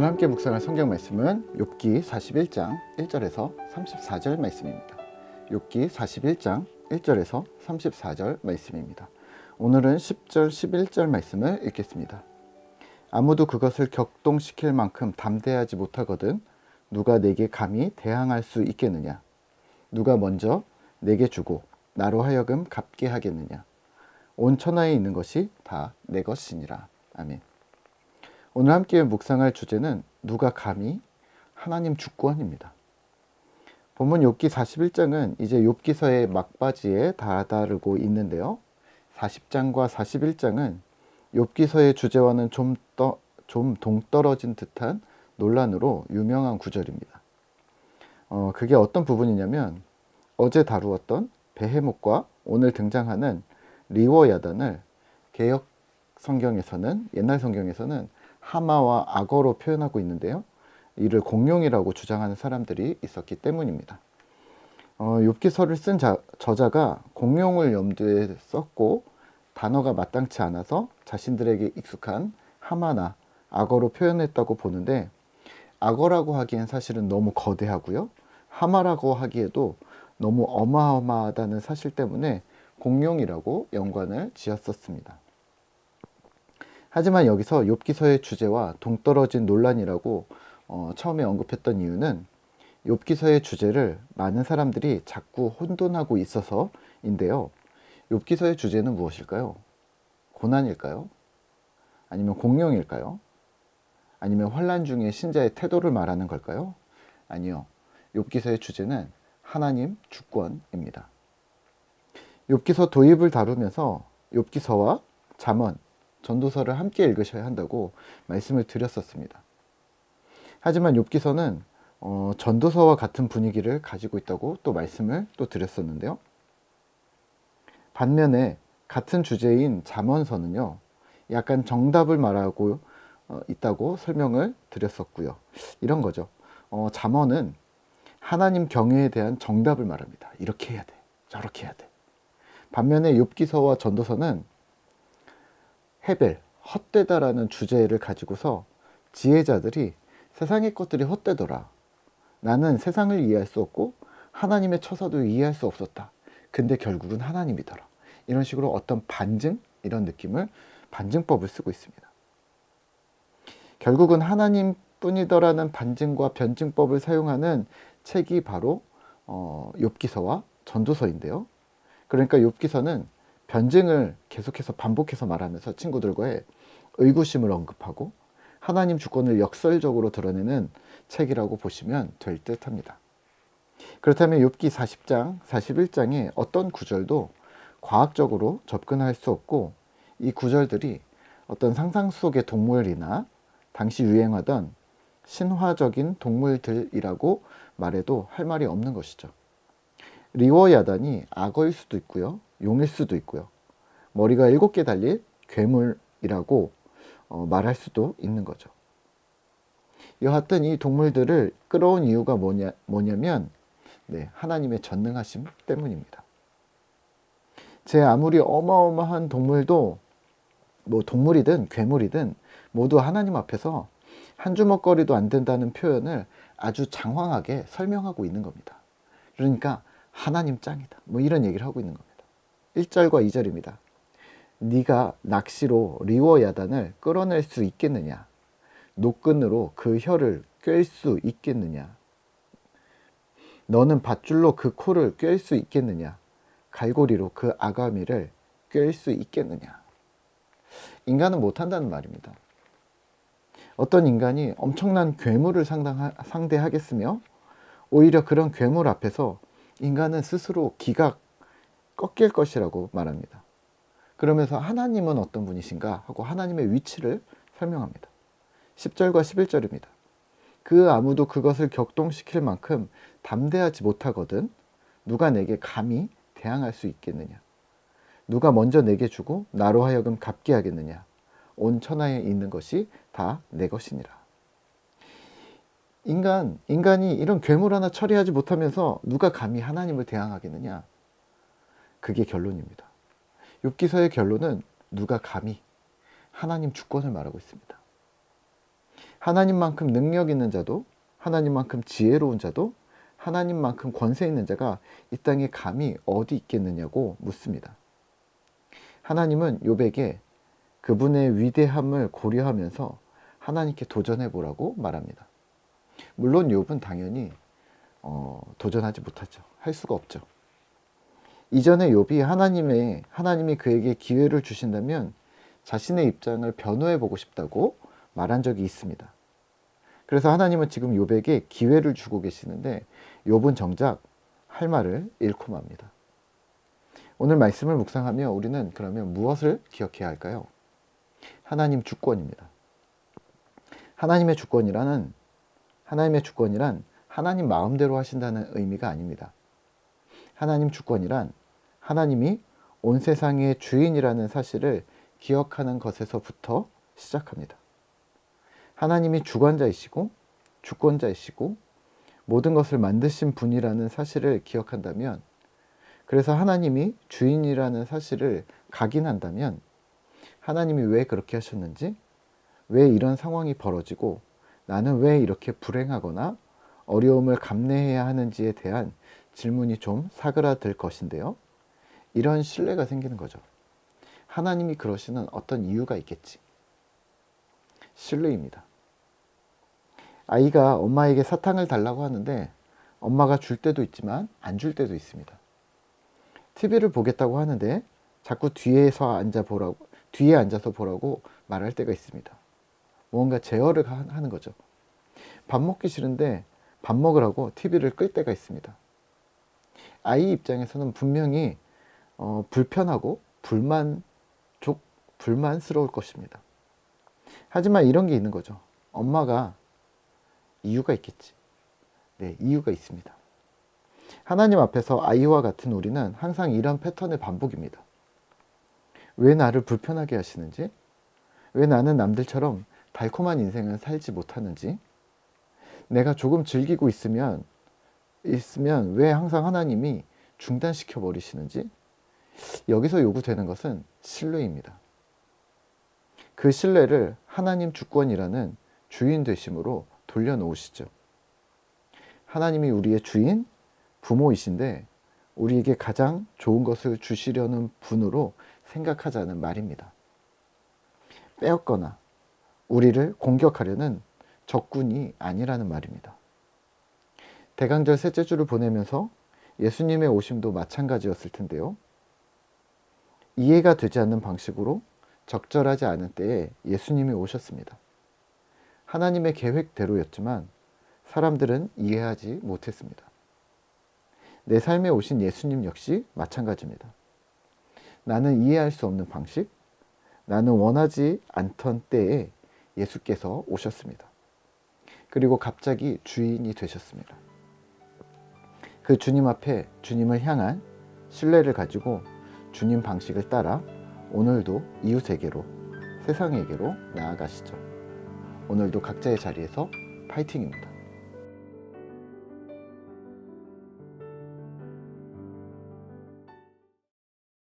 오늘 함께 묵상할 성경 말씀은 욥기 41장 1절에서 34절 말씀입니다. 욥기 41장 1절에서 34절 말씀입니다. 오늘은 10절 11절 말씀을 읽겠습니다. 아무도 그것을 격동시킬 만큼 담대하지 못하거든 누가 내게 감히 대항할 수 있겠느냐 누가 먼저 내게 주고 나로 하여금 갚게 하겠느냐 온 천하에 있는 것이 다 내 것이니라 아멘. 오늘 함께 묵상할 주제는 누가 감히 하나님 주권입니다. 본문 욥기 41장은 이제 욥기서의 막바지에 다다르고 있는데요. 40장과 41장은 욥기서의 주제와는 좀, 떠, 좀 동떨어진 듯한 논란으로 유명한 구절입니다. 어, 그게 어떤 부분이냐면 어제 다루었던 베헤목과 오늘 등장하는 리워 야단을 개혁 성경에서는 옛날 성경에서는 하마와 악어로 표현하고 있는데요. 이를 공룡이라고 주장하는 사람들이 있었기 때문입니다. 어, 욥기서를 쓴 자, 저자가 공룡을 염두에 썼고 단어가 마땅치 않아서 자신들에게 익숙한 하마나 악어로 표현했다고 보는데 악어라고 하기엔 사실은 너무 거대하고요. 하마라고 하기에도 너무 어마어마하다는 사실 때문에 공룡이라고 연관을 지었었습니다. 하지만 여기서 욥기서의 주제와 동떨어진 논란이라고 어, 처음에 언급했던 이유는 욥기서의 주제를 많은 사람들이 자꾸 혼돈하고 있어서인데요. 욥기서의 주제는 무엇일까요? 고난일까요? 아니면 공룡일까요? 아니면 환란 중에 신자의 태도를 말하는 걸까요? 아니요. 욥기서의 주제는 하나님 주권입니다. 욥기서 도입을 다루면서 욥기서와 잠언, 전도서를 함께 읽으셔야 한다고 말씀을 드렸었습니다. 하지만 욥기서는 어, 전도서와 같은 분위기를 가지고 있다고 또 말씀을 또 드렸었는데요. 반면에 같은 주제인 잠언서는요, 약간 정답을 말하고 어, 있다고 설명을 드렸었고요. 이런 거죠. 어, 잠언은 하나님 경외에 대한 정답을 말합니다. 이렇게 해야 돼, 저렇게 해야 돼. 반면에 욥기서와 전도서는 헤벨, 헛되다라는 주제를 가지고서 지혜자들이 세상의 것들이 헛되더라. 나는 세상을 이해할 수 없고 하나님의 처사도 이해할 수 없었다. 근데 결국은 하나님이더라. 이런 식으로 어떤 반증 이런 느낌을 반증법을 쓰고 있습니다. 결국은 하나님 뿐이더라는 반증과 변증법을 사용하는 책이 바로 어, 욥기서와 전도서인데요. 그러니까 욥기서는 변증을 계속해서 반복해서 말하면서 친구들과의 의구심을 언급하고 하나님 주권을 역설적으로 드러내는 책이라고 보시면 될 듯합니다. 그렇다면 욥기 40장, 41장의 어떤 구절도 과학적으로 접근할 수 없고 이 구절들이 어떤 상상 속의 동물이나 당시 유행하던 신화적인 동물들이라고 말해도 할 말이 없는 것이죠. 리워야단이 악어일 수도 있고요. 용일 수도 있고요. 머리가 일곱 개 달린 괴물이라고 어, 말할 수도 있는 거죠. 여하튼 이 동물들을 끌어온 이유가 뭐냐, 뭐냐면 네, 하나님의 전능하심 때문입니다. 제 아무리 어마어마한 동물도 뭐 동물이든 괴물이든 모두 하나님 앞에서 한 주먹거리도 안 된다는 표현을 아주 장황하게 설명하고 있는 겁니다. 그러니까 하나님 짱이다. 뭐 이런 얘기를 하고 있는 겁니다. 1절과 2절입니다. 네가 낚시로 리워 야단을 끌어낼 수 있겠느냐? 노끈으로 그 혀를 꿰 수 있겠느냐? 너는 밧줄로 그 코를 꿰 수 있겠느냐? 갈고리로 그 아가미를 꿰 수 있겠느냐? 인간은 못한다는 말입니다. 어떤 인간이 엄청난 괴물을 상대하겠으며 오히려 그런 괴물 앞에서 인간은 스스로 기각 꺾일 것이라고 말합니다. 그러면서 하나님은 어떤 분이신가 하고 하나님의 위치를 설명합니다. 10절과 11절입니다. 그 아무도 그것을 격동시킬 만큼 담대하지 못하거든 누가 내게 감히 대항할 수 있겠느냐? 누가 먼저 내게 주고 나로 하여금 갚게 하겠느냐? 온 천하에 있는 것이 다 내 것이니라. 인간, 인간이 이런 괴물 하나 처리하지 못하면서 누가 감히 하나님을 대항하겠느냐? 그게 결론입니다. 욥기서의 결론은 누가 감히 하나님 주권을 말하고 있습니다. 하나님만큼 능력 있는 자도 하나님만큼 지혜로운 자도 하나님만큼 권세 있는 자가 이 땅에 감히 어디 있겠느냐고 묻습니다. 하나님은 욥에게 그분의 위대함을 고려하면서 하나님께 도전해 보라고 말합니다. 물론 욥은 당연히 어, 도전하지 못하죠. 할 수가 없죠. 이전에 욥이 하나님의 하나님이 그에게 기회를 주신다면 자신의 입장을 변호해 보고 싶다고 말한 적이 있습니다. 그래서 하나님은 지금 욥에게 기회를 주고 계시는데 욥은 정작 할 말을 잃고 맙니다. 오늘 말씀을 묵상하며 우리는 그러면 무엇을 기억해야 할까요? 하나님 주권입니다. 하나님의 주권이라는 하나님의 주권이란 하나님 마음대로 하신다는 의미가 아닙니다. 하나님 주권이란 하나님이 온 세상의 주인이라는 사실을 기억하는 것에서부터 시작합니다. 하나님이 주관자이시고 주권자이시고 모든 것을 만드신 분이라는 사실을 기억한다면 그래서 하나님이 주인이라는 사실을 각인한다면 하나님이 왜 그렇게 하셨는지 왜 이런 상황이 벌어지고 나는 왜 이렇게 불행하거나 어려움을 감내해야 하는지에 대한 질문이 좀 사그라들 것인데요. 이런 신뢰가 생기는 거죠. 하나님이 그러시는 어떤 이유가 있겠지. 신뢰입니다. 아이가 엄마에게 사탕을 달라고 하는데 엄마가 줄 때도 있지만 안 줄 때도 있습니다. TV를 보겠다고 하는데 자꾸 뒤에서 앉아 보라고 뒤에 앉아서 보라고 말할 때가 있습니다. 무언가 제어를 하는 거죠. 밥 먹기 싫은데 밥 먹으라고 TV를 끌 때가 있습니다. 아이 입장에서는 분명히 어, 불편하고 불만족, 불만스러울 것입니다. 하지만 이런 게 있는 거죠. 엄마가 이유가 있겠지. 네, 이유가 있습니다. 하나님 앞에서 아이와 같은 우리는 항상 이런 패턴의 반복입니다. 왜 나를 불편하게 하시는지, 왜 나는 남들처럼 달콤한 인생을 살지 못하는지, 내가 조금 즐기고 있으면, 있으면 왜 항상 하나님이 중단시켜 버리시는지, 여기서 요구되는 것은 신뢰입니다. 그 신뢰를 하나님 주권이라는 주인 되심으로 돌려놓으시죠. 하나님이 우리의 주인, 부모이신데 우리에게 가장 좋은 것을 주시려는 분으로 생각하자는 말입니다. 빼앗거나 우리를 공격하려는 적군이 아니라는 말입니다. 대강절 셋째 주를 보내면서 예수님의 오심도 마찬가지였을 텐데요. 이해가 되지 않는 방식으로 적절하지 않은 때에 예수님이 오셨습니다. 하나님의 계획대로였지만 사람들은 이해하지 못했습니다. 내 삶에 오신 예수님 역시 마찬가지입니다. 나는 이해할 수 없는 방식, 나는 원하지 않던 때에 예수께서 오셨습니다. 그리고 갑자기 주인이 되셨습니다. 그 주님 앞에 주님을 향한 신뢰를 가지고 주님 방식을 따라 오늘도 이웃에게로 세상에게로 나아가시죠. 오늘도 각자의 자리에서 파이팅입니다.